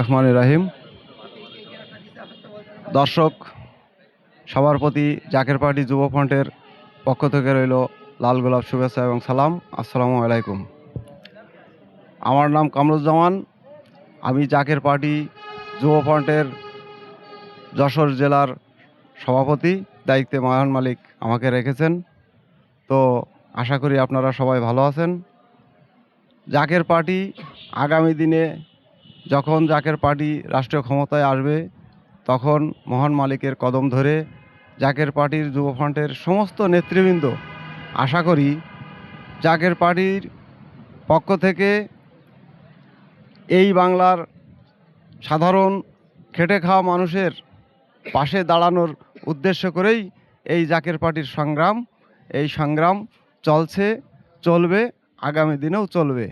রহমান রাহিম। দর্শক, সবার প্রতি জাকের পার্টি যুব ফ্রন্টের পক্ষ থেকে রইল লাল গোলাপ শুভেচ্ছা এবং সালাম। আসসালামু আলাইকুম। আমার নাম কামরুজ্জামান। আমি জাকের পার্টি যুব ফ্রন্টের যশোর জেলার সভাপতি, দায়িত্বে মহান মালিক আমাকে রেখেছেন। তো আশা করি আপনারা সবাই ভালো আছেন। জাকের পার্টি আগামী দিনে যখন জাকের পার্টি রাষ্ট্রীয় ক্ষমতায় আসবে, তখন মহান মালিকের কদম ধরে জাকের পার্টির যুব ফ্রন্টের সমস্ত নেতৃবৃন্দ, আশা করি জাকের পার্টির পক্ষ থেকে এই বাংলার সাধারণ খেটে খাওয়া মানুষের পাশে দাঁড়ানোর উদ্দেশ্য করেই এই জাকের পার্টির সংগ্রাম, এই সংগ্রাম চলছে, চলবে, আগামী দিনেও চলবে।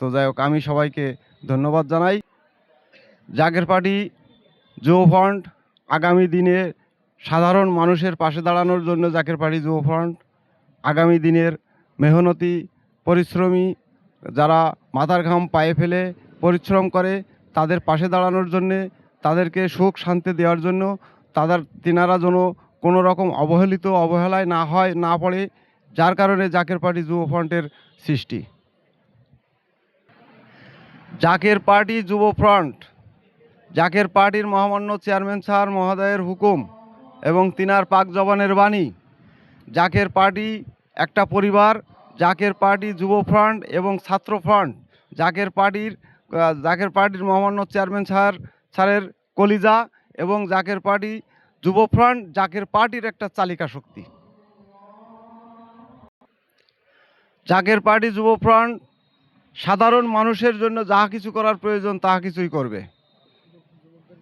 তো যাই হোক, আমি সবাইকে ধন্যবাদ জানাই। জাগের পার্টি, যুব ফ্রন্ট, আগামী দিনে সাধারণ মানুষের পাশে দাঁড়ানোর জন্য জাকের পার্টি, যুব ফ্রন্ট, আগামী দিনের মেহনতি, পরিশ্রমী যারা মাথার ঘাম পায়ে ফেলে পরিশ্রম করে, তাদের পাশে দাঁড়ানোর জন্যে, তাদেরকে সুখ শান্তি দেওয়ার জন্য, তাদের তিনারা যেন কোনো রকম অবহেলিত অবহেলায় না হয়, না পড়ে, যার কারণে জাকের পার্টি, যুব ফ্রন্টের সৃষ্টি। জাকের পার্টি, যুব ফ্রন্ট জাকের পার্টির মহামান্য চেয়ারম্যান স্যার মহোদয়ের হুকুম এবং তিনার পাক জবানের বাণী। জাকের পার্টি একটা পরিবার, জাকের পার্টি যুব ফ্রন্ট এবং ছাত্র ফ্রন্ট। জাকের পার্টির জাকের পার্টির মহামান্য চেয়ারম্যান স্যার, স্যারের কলিজা এবং জাকের পার্টি যুব ফ্রন্ট, জাকের পার্টির একটা চালিকা শক্তি। জাকের পার্টি যুব ফ্রন্ট সাধারণ মানুষের জন্য যাহা কিছু করার প্রয়োজন, তাহা কিছুই করবে।